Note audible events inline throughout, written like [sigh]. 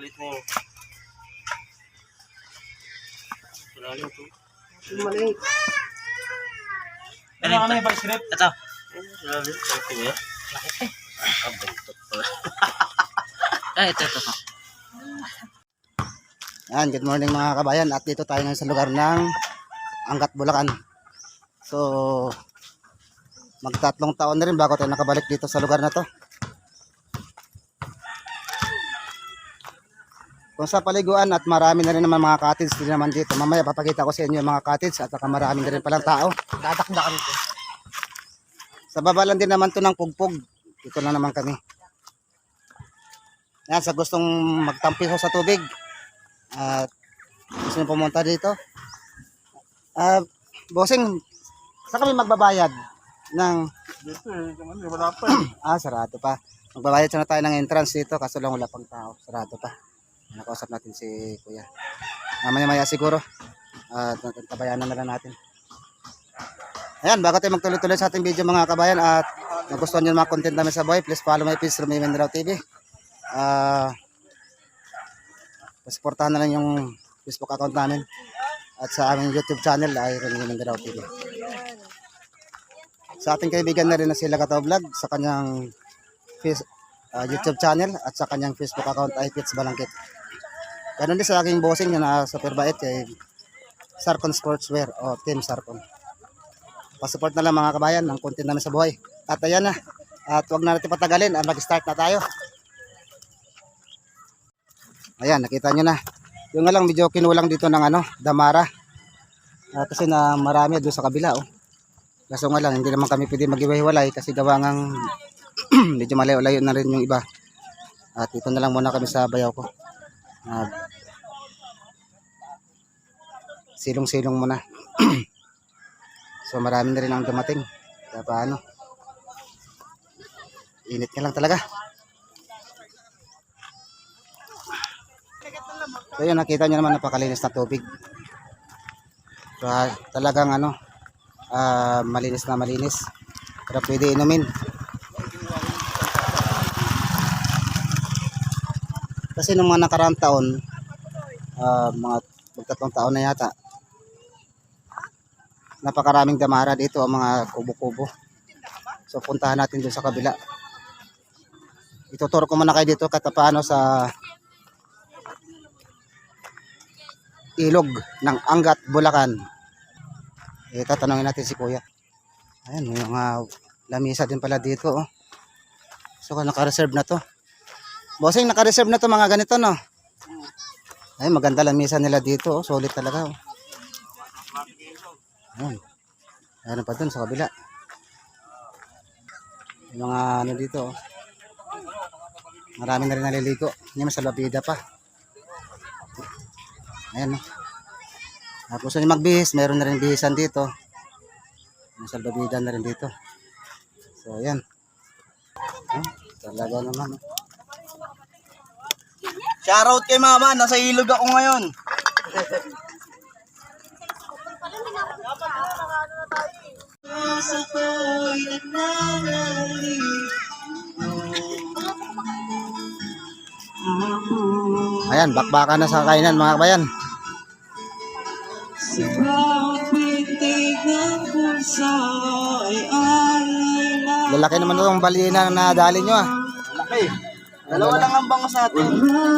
Maliit na yun. Malalim to. Maliit. Ano ka na yung script? Ito. Malalim. Malaki ba yan? Ah, buntot pala. Ah, ito, ito. Yan, good morning mga kabayan. At dito tayo ngayon sa lugar ng Angat, Bulacan. So, magtatlong taon na rin bago tayo nakabalik dito sa lugar na to. Kung sa paliguan at marami na rin naman mga cottage din naman dito. Mamaya papakita ko sa inyo yung mga cottage at saka marami na rin palang tao. Dadakdakan ko. Sa baba lang din naman to ng pugpog. Dito na naman kami. Yan, sa gustong magtampiso sa tubig. At gusto nyo pumunta dito. Ah, bossing, saan kami magbabayad? Ng, Dito eh. Wala pa [clears throat] ah, sarado pa. Magbabayad sana tayo ng entrance dito kaso lang wala pang tao. Sarado pa. Nakausap natin si kuya. Mamaya maya siguro. At uh, tabayanan na lang natin. Ayan, bago tayo magtuloy-tuloy sa ating video mga kabayan at nagustuhan nyo mga content namin sa buhay, please follow my page Romeo Mendraw TV. Ah, supportahan na lang yung Facebook account namin at sa aming YouTube channel ay Romeo Mendraw TV. Sa ating kaibigan na rin na sila Kataw Vlog sa kanyang face, ah, YouTube channel at sa kanyang Facebook account ay Pits Balangkit. Ganon din sa aking bossing na sa Perbait kay Sarcon Sportswear o Team Sarcon. Pasupport na lang mga kabayan ng content namin sa buhay. At ayan na. At wag na natin patagalin. at Mag-start na tayo. Ayan, nakita nyo na. Yung nga lang medyo kinulang dito ng ano, damara. Ah, kasi na marami doon sa kabila. Oh. Kaso nga lang, hindi naman kami pwede mag-iwahiwalay kasi gawa ngang [clears throat] medyo malayo-layo na rin yung iba. At ito na lang muna kami sa bayaw ko. Ah, silong-silong muna. [clears throat] So marami na rin ang dumating. Kaya paano? Init ka lang talaga. So yun, nakita nyo naman napakalinis na tubig. So ah, talagang ano, ah, malinis na malinis. Pero pwede inumin. Kasi nung mga nakaraang taon, ah, mga magtatlong taon na yata, napakaraming damara dito ang mga kubo-kubo. So puntahan natin doon sa kabila. Ituturo ko muna kayo dito katapano sa ilog ng Angat, Bulacan. Eh, tatanungin natin si Kuya. Ayan, may mga lamisa din pala dito. Oh. So, naka-reserve na to. Bossing, naka-reserve na to mga ganito, no? Ay, maganda lamisa nila dito. Oh. Solid talaga. Oh. Ayan. Meron pa dun sa kabila. Yung mga ano dito. oh. Marami na rin naliligo. Hindi mas labida pa. Ayan. Oh. Tapos yung magbihis, meron na rin bihisan dito. May salbabida na rin dito. So, ayan. Oh, talaga naman. oh. Shoutout kay mama. Nasa ilog ako ngayon. Ayan, bakbakan na sa kainan mga kabayan. Lalaki naman itong balina na nadali nyo ah. Laki. Dalawa lang ang bangos natin.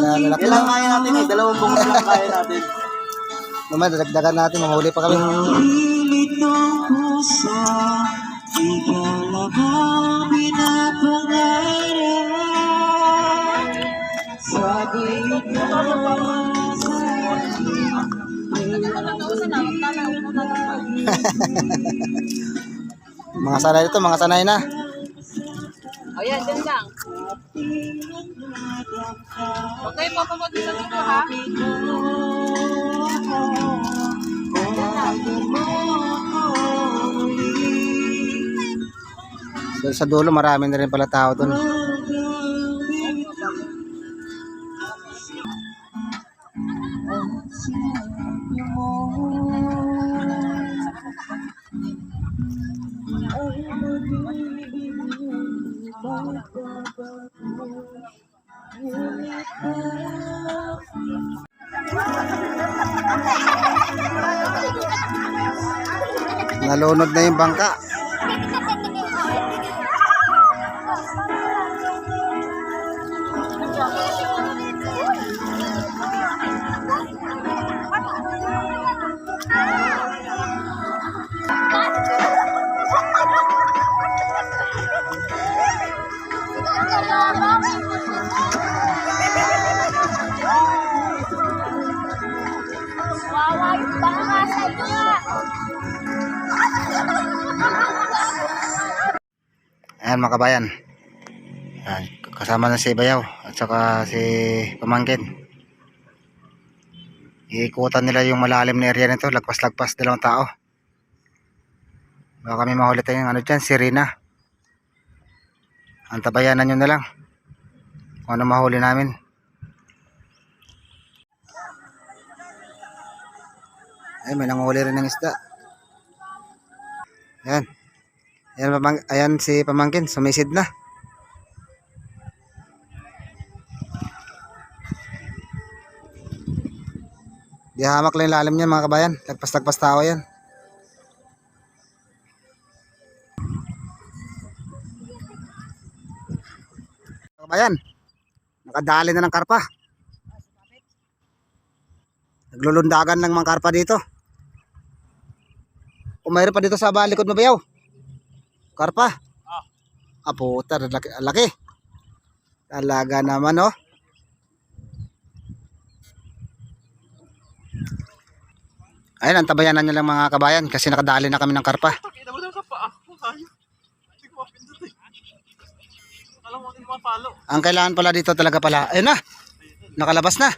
Na- Lalaki Ilang lang. kaya natin eh. Dalawang bangos lang kaya natin. Naman, dadagdagan natin. Mahuli pa kami. [laughs] Mga sanay ito, mga sanay na. O yan, dyan lang. Huwag kayo papapag sa dito, ha? So, sa dulo, marami na rin pala tao doon. Nalunod na yung bangka. Thank [laughs] you. Ayan mga kabayan. Ayan, kasama na si Bayaw at saka si Pamangkin. Iikutan nila yung malalim na area nito, lagpas-lagpas dalawang tao. Baka kami mahuli tayong ano dyan, sirena. Antabayanan nyo na lang. Kung ano mahuli namin. Ay, may nanguhuli rin ng isda. Ayan. Ayan, ayan si Pamangkin, sumisid na. Di hamak lang lalim niyan mga kabayan. Lagpas-lagpas tao yan. Kabayan, nakadali na ng karpa. Naglulundagan lang mga karpa dito. O mayroon pa dito sa balikod mo bayaw. Karpa. Ah, puta, laki, laki. Talaga naman, oh. Ayun, ang tabayanan nyo lang mga kabayan kasi nakadali na kami ng karpa. Pakita mo lang sa paa. Kung kaya. Hindi ko mapindot eh. Alam mo, hindi mapalo. Ang kailangan pala dito talaga pala, ayun na, nakalabas na.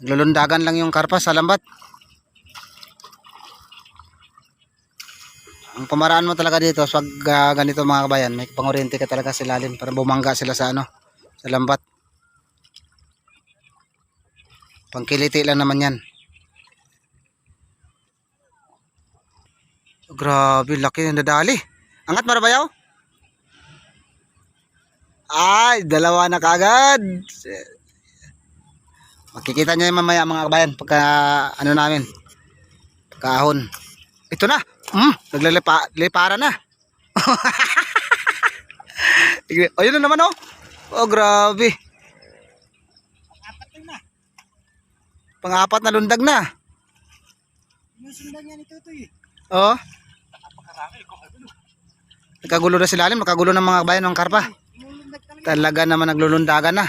Lulundagan lang yung karpa sa lambat. Ang pamaraan mo talaga dito, pag ah, ganito mga kabayan, may pangoriente ka talaga sa ilalim para bumangga sila sa ano, sa lambat. Pangkiliti lang naman yan. Grabe, laki na nadali. Angat marabayaw? Ay, dalawa na kagad. Makikita nyo yung mamaya mga kabayan pagka ano namin kahon. Ito na. Mm, naglilipa na. [laughs] Ayun na naman oh. Oh, grabe. Pang-apat na lundag na. Oh. Nakagulo na sila lalim, nakagulo ng mga kabayan ng karpa. Talaga naman naglulundagan na.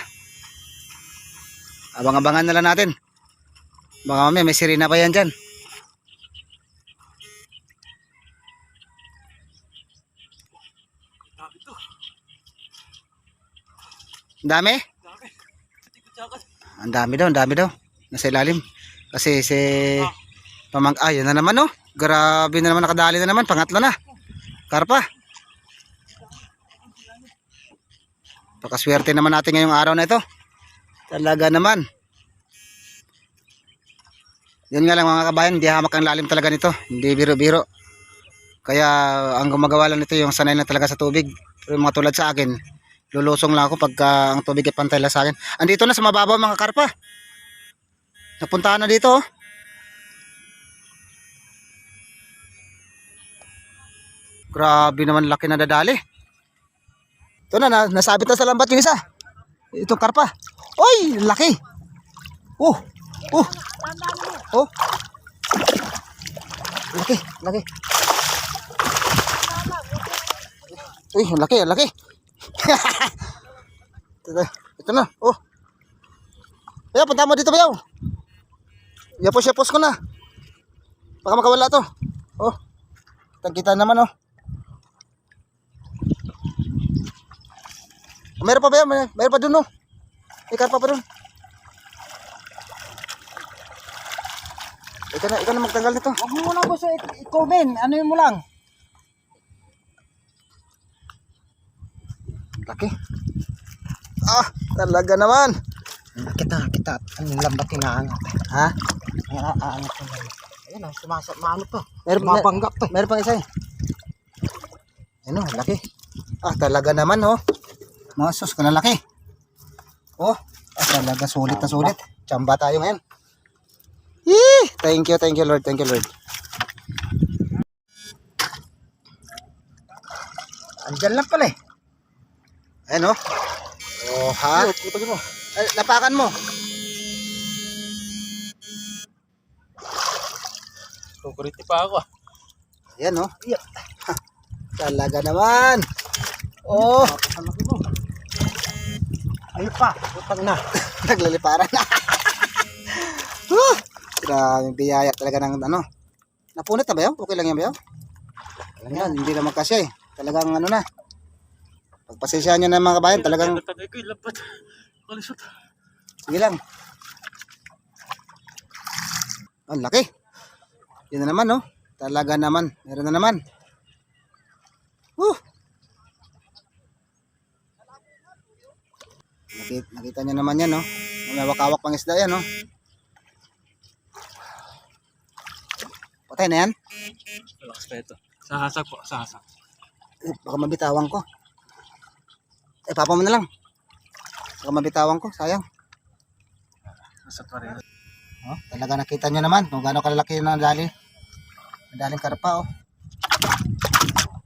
Abang-abangan na lang natin. Baka mamaya may sirena pa yan dyan. Dami? Ang dami daw, ang dami daw. Nasa ilalim. Kasi si pamang ah, yun na naman oh. Grabe na naman nakadali na naman, pangatlo na. Karpa. Pakaswerte naman natin ngayong araw na ito. Talaga naman. Yan nga lang mga kabayan, hindi hamak ang lalim talaga nito. Hindi biro-biro. Kaya ang gumagawa lang nito yung sanay na talaga sa tubig. Pero mga tulad sa akin, lulusong lang ako pagka ang tubig ay pantay lang sa akin. Andito na sa mababaw mga karpa. Napuntahan na dito oh. Grabe naman laki na dadali. Ito na, na nasabit na sa lambat yung isa. Itong karpa. Oy, laki. Oh, oh. Oh. Laki, laki. Uy, laki, laki. [laughs] ito, na, oh. Ayan, punta mo dito, bayaw. Yapos, yapos ko na. Baka makawala to. Oh. Tagkita naman, oh. Meron pa ba yan? Meron pa dun, oh. May karpa pa dun. Ikaw na, ikaw na magtanggal nito. Huwag mo muna gusto i-comment. Ano yun mo lang? Laki. Ah, talaga naman. Kita, kita. Ang lambat inaangat. Ha? Ang aangat ko lang. Ayun, oh, sumasa, maano pa. Meron, Mabangga pa. meron pang isa eh. Ano, laki. Ah, talaga naman, oh. Mga sus, kalalaki. Oh, ah, talaga sulit na sulit. Tsamba tayo ngayon. Yee! Thank you, thank you Lord, thank you Lord. Andyan lang pala eh. Ayan oh. Oh, ha? Putagin mo. Ay, lapakan mo. Kukuriti pa ako ah. Ayan oh. Talaga naman. Oh, mo. Ayun pa. Utang na. [laughs] naglaliparan na. [laughs] Huh! Grabe, biyaya talaga ng ano. Napunit na ba yun? Okay lang yan ba yun? Ayan, hindi naman kasi. Talagang ano na. Pagpasensyahan nyo na mga kabayan, talagang Tagay ko. Kalisot. Sige lang. Ang laki. Yun na naman, no? Talaga naman. Meron na naman. Woo! Nakita, nakita nyo naman yan, no? May wakawak pang isda yan, no? Patay na yan? Relax pa ito. Sahasag po, sahasag. Eh, baka mabitawan ko. Eh, papa mo na lang. Baka mabitawan ko, sayang. Nasa pa rin. Oh, talaga nakita nyo naman kung gaano kalalaki yung dali. Ang daling karpa, oh.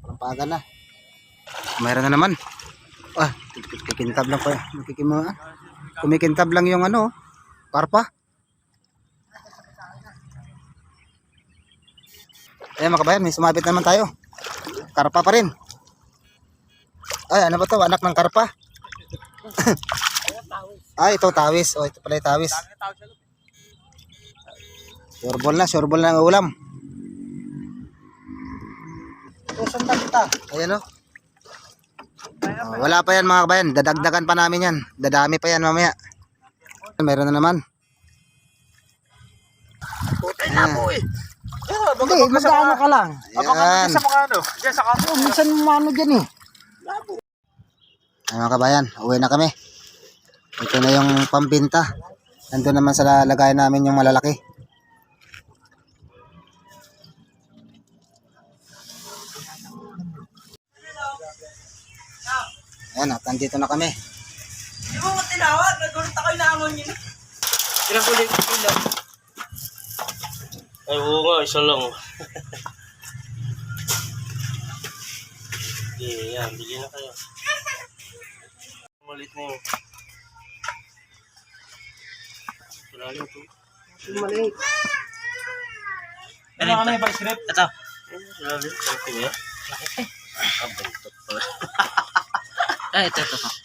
Palampagan na. Mayroon na naman. Ah, kikintab lang pa. Nakikimo, ah. Kumikintab lang yung ano, oh, karpa. Ayan mga kabayan, may sumabit naman tayo. Karpa pa rin. Ay, ano ba to? Anak ng karpa? [laughs] Ay, ito tawis. Oh, ito pala yung tawis. Sureball na, sureball na ang ulam. Susundan kita. Ayan o. Oh, wala pa yan mga kabayan. Dadagdagan pa namin yan. Dadami pa yan mamaya. Meron na naman. Putay na po eh. Hindi, mag-ano ka lang. Ayan. sa mga ano. Diyan sa kaso. Oh, minsan umano dyan eh. Ayan mga kabayan, uwi na kami. Ito na yung pambinta. Nandun naman sa lagayan namin yung malalaki. Ayan, at nandito na kami. Di mo mo tinawag? Nagulat ako inaamon yun. Ilang ulit ilang. Ay, oo nga, isa lang. Hindi, yan. Bili na kayo. Malit na yun. Malalim to. Maliit. Ano ka na yung pag-script? Ito. Malalim. Malaki ba yan? Laki eh. Ah, [laughs] buntot pala. Ay, ito, ito, ito.